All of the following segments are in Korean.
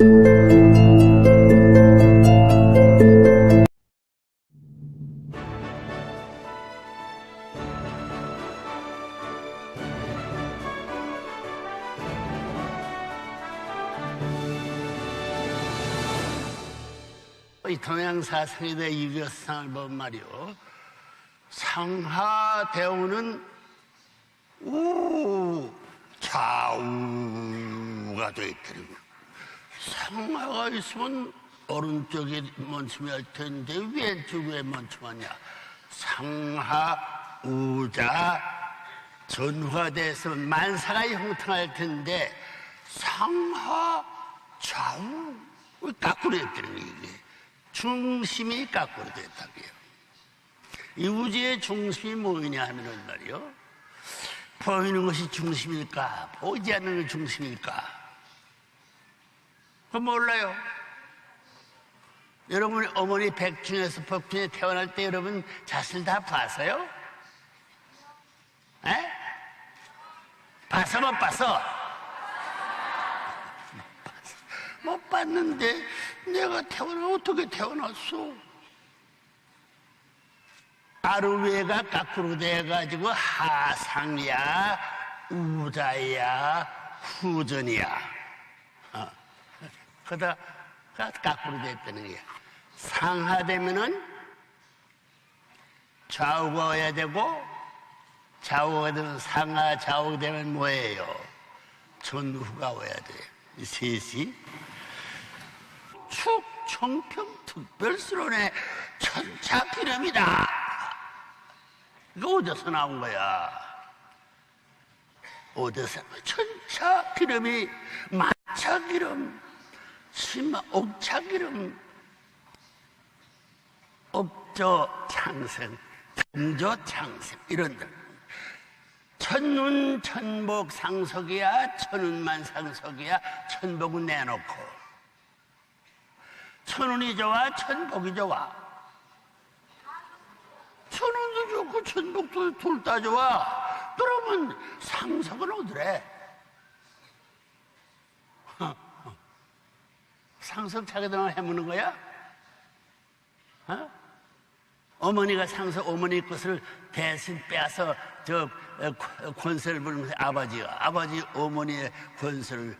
이 동양사상에대 유교상을 보면 말이요. 상하대우는 우, 좌우가 돼 있더라고요. 상하가 있으면 오른쪽에 먼춤이 할 텐데 왼쪽에 먼춤하냐. 상하, 우자, 전화돼서 만사가 형통할 텐데 상하, 좌우, 왜 거꾸로 했더니 이게. 중심이 거꾸로 됐다고요. 이 우주의 중심이 뭐냐 하면은 말이요. 보이는 것이 중심일까? 보이지 않는 것이 중심일까? 그건 몰라요. 여러분 어머니 백중에서 법중에 태어날 때 여러분 자신을 다 봤어요? 에? 봤어 못 봤어? 못 봤는데 내가 태어나 어떻게 태어났어? 아르웨가 거꾸로 돼가지고 하상이야, 우자야, 후전이야. 어. 그다 거꾸로 됐다는 거야. 상하되면은 좌우가 와야 되고 좌우가 되면 상하 좌우가 되면 뭐예요? 전후가 와야 돼. 이 셋이 축 청평 특별수론의 천차 기름이다. 이거 어디서 나온 거야? 어디서 천차 기름이 만차 기름, 심마 옥차 기름, 업조 창생, 경조 창생 이런 들. 천운 천복 상석이야, 천운만 상석이야, 천복은 내놓고. 천운이 좋아, 천복이 좋아. 천운도 좋고 천복도 둘 다 좋아. 그러면 상석은 어디래? 차게 되면 해무는 거야? 어? 어머니가 상석 어머니 것을 대신 빼앗아 저 어, 권- 권세를 부르는 것이 아버지가 아버지 어머니의 권세를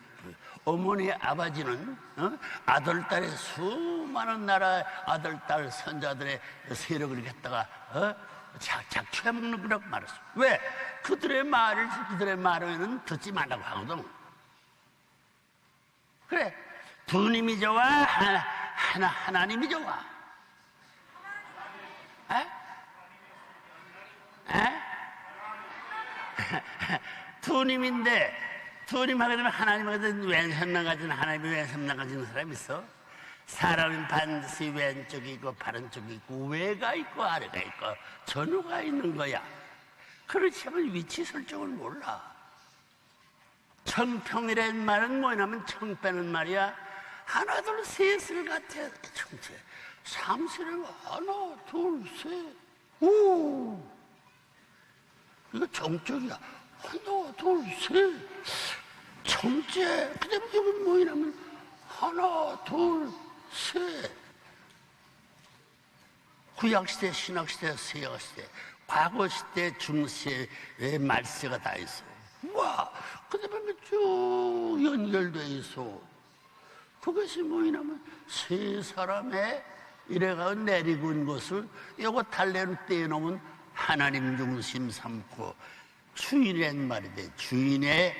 어머니의 아버지는 어? 아들 딸의 수많은 나라 아들 딸 선자들의 세력을 갖다가 어? 작, 작취해 먹는 거라고 말했어. 왜? 그들의 말을 그들의 말에는 듣지 말라고 하거든. 그래. 부님이 좋아 하나, 하나 하나님이 좋아. 에? 에? 두님인데 두님 하게 되면 하나님 하게 되면 왼손만 가진 하나님이 왼손만 가지는 사람 있어? 사람은 반드시 왼쪽이 있고 바른쪽이 있고 위가 있고 아래가 있고 전후가 있는 거야. 그렇지 않으면 위치 설정을 몰라. 청평이라는 말은 뭐냐면 청빼는 말이야. 하나, 둘, 셋을 같아. 청체. 삼세를 하나, 둘, 셋. 오! 이거 정적이야. 하나, 둘, 셋. 청제. 그 다음에 여기 뭐냐면 하나, 둘, 셋. 구약시대, 신약시대, 서약시대, 과거시대, 중세의 말세가 다 있어. 와, 그 다음에 쭉 연결돼 있어. 그것이 뭐냐면 세 사람의 이래가 내리고 있는 것을 요거 달래로 떼어놓으면 하나님 중심 삼고 주인의 말이 돼. 주인의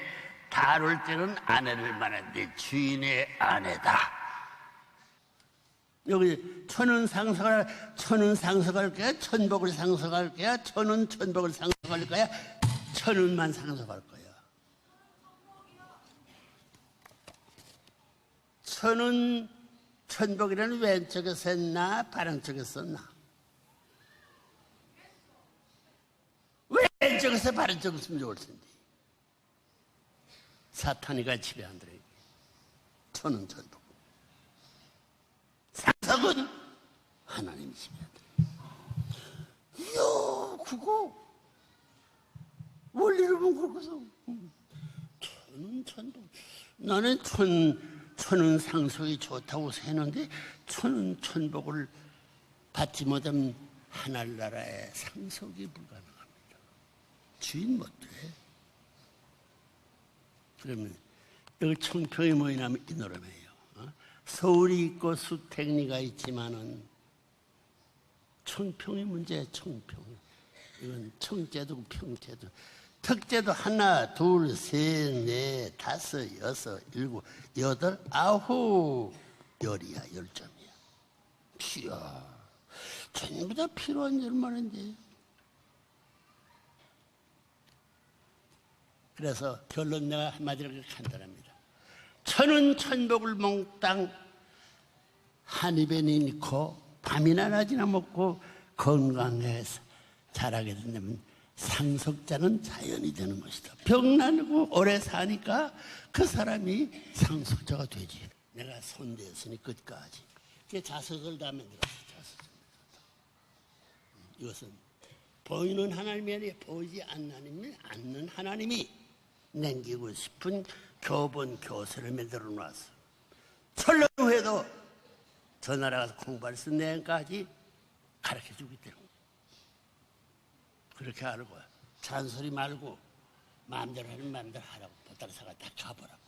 다룰 때는 아내를 말하는데 주인의 아내다. 여기 천은 상석을 천은 상석할 거야? 천복을 상석할 거야? 천은 천복을 상석할 거야? 천은만 상석할 거야 천은 천복이라는 왼쪽에서 했나 바른쪽에서 했나 왼쪽에서 바른쪽에서 했으면 좋을 텐데 사탄이가 지배한다라 천은 천복 상석은 하나님이 지배한다. 이야, 그거 원리를 보면 그렇거든. 천은 천도. 나는 천 천은 상속이 좋다고 했는데 천은 천복을 받지 못한 하늘나라의 상속이 불가능합니다. 주인 못 돼. 그러면 여기 청평이 뭐냐면 이 노래예요. 어? 서울이 있고 수택리가 있지만은 청평이 문제야 청평. 이건 청제도 평제도 특제도 하나 둘 셋 넷 다섯 여섯 일곱 여덟 아홉 열이야 열 점이야. 이야 전부 다 필요한 열만인데. 그래서 결론 내가 한마디로 간단합니다. 천은 천복을 몽땅 한 입에 넣고 밤이나 낮이나 먹고 건강해서 자라게 된다면 상속자는 자연이 되는 것이다. 병나고 오래 사니까 그 사람이 상속자가 되지. 내가 손대었으니 끝까지. 그 자석을 다 만들었어. 자석. 이것은 보이는 하나님이 아니라 보이지 않는 않는 하나님이 남기고 싶은 교본 교세를 만들어 놨어. 철로 후에도 저 나라 가서 공부할 수 있는 내까지 가르쳐 주기 때문에. 그렇게 알고 잔소리 말고 마음대로 하는 마음대로 하라고. 보따리사가 다 가보라고.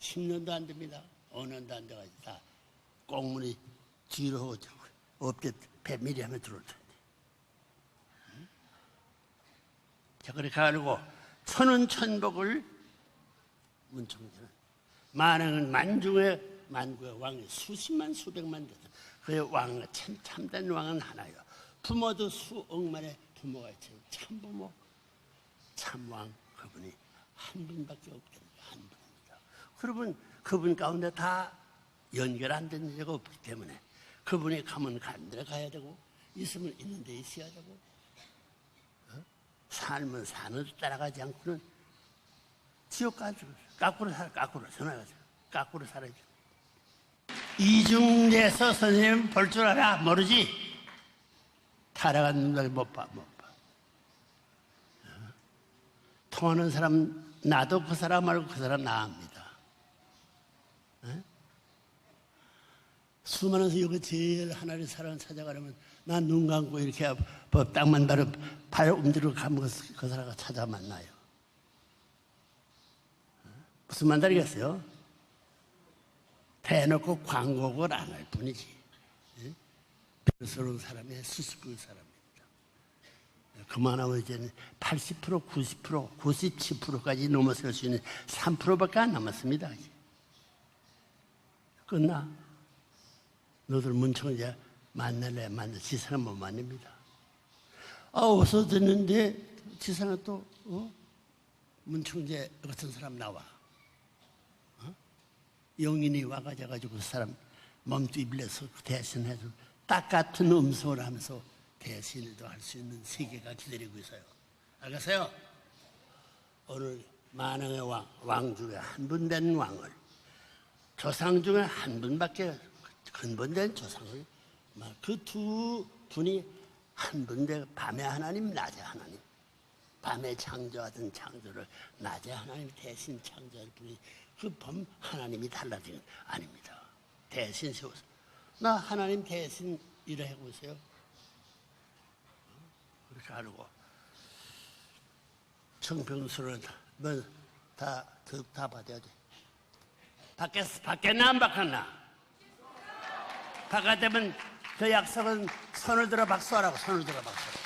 10년도 안 됩니다. 5년도 안 돼가지고 다 꽁무니 뒤로 오죠 업대 배밀이 하면 들어올 텐데 응? 자 그렇게 알고 천은 천복을 문청자는 만왕은 만중의 만구의 왕이 수십만 수백만 되다. 그의 왕 참, 참된 왕은 하나요. 부모도 수억만의 부모가 있지만 참부모 참왕 그분이 한 분밖에 없다는 한 분입니다. 그분 그분 가운데 다 연결 안된 데가 없기 때문에 그분이 가면 데로 가야 되고 있으면 있는 데 있어야 되고 어? 삶은 사는 데 따라가지 않고는 지옥 가지고 까꾸로 살아 까꾸로 전화가지고 까꾸로 살아야죠. 이중에서 선생님 볼 줄 알아 모르지 타락한 놈들 못 봐, 못 봐. 어? 통하는 사람, 나도 그 사람 말고 그 사람 나합니다. 어? 수많은 여기 제일 하나님 사람 찾아가려면 난눈 감고 이렇게 법 땅만 바로 발 움직이고 가면 그, 그 사람과 찾아 만나요. 어? 무슨 말이겠어요? 대놓고 광고를 안 할 뿐이지. 별스러운 사람이 수습그 사람입니다. 그만하면 이제는 80% 90% 97%까지 넘어설 수 있는 3%밖에 안 남았습니다. 이제. 끝나. 너들 문청자 만날래 만나 지사는 못 만납니다. 아 어서 듣는데 지사는 또 어? 문청재 같은 사람 나와. 어? 영인이 와가지고 그 사람 몸뚱이 빌려서 대신해서 딱 같은 음성을 하면서 대신도 할 수 있는 세계가 기다리고 있어요. 알겠어요? 오늘 만왕의 왕, 왕 중에 한 분 된 왕을 조상 중에 한 분밖에 근본된 조상을 그 두 분이 한 분대 밤의 하나님, 낮의 하나님. 밤에 창조하던 창조를 낮에 하나님 대신 창조할 분이 그 범 하나님이 달라지는 아닙니다. 대신 세워서 나 하나님 대신 일하고 있어요. 그렇게 알고 청평수는 뭐다 다 받아야 돼. 밖에 밖에나 안 바꿨나? 바깥되면 그 약속은 손을 들어 박수하라고 손을 들어 박수.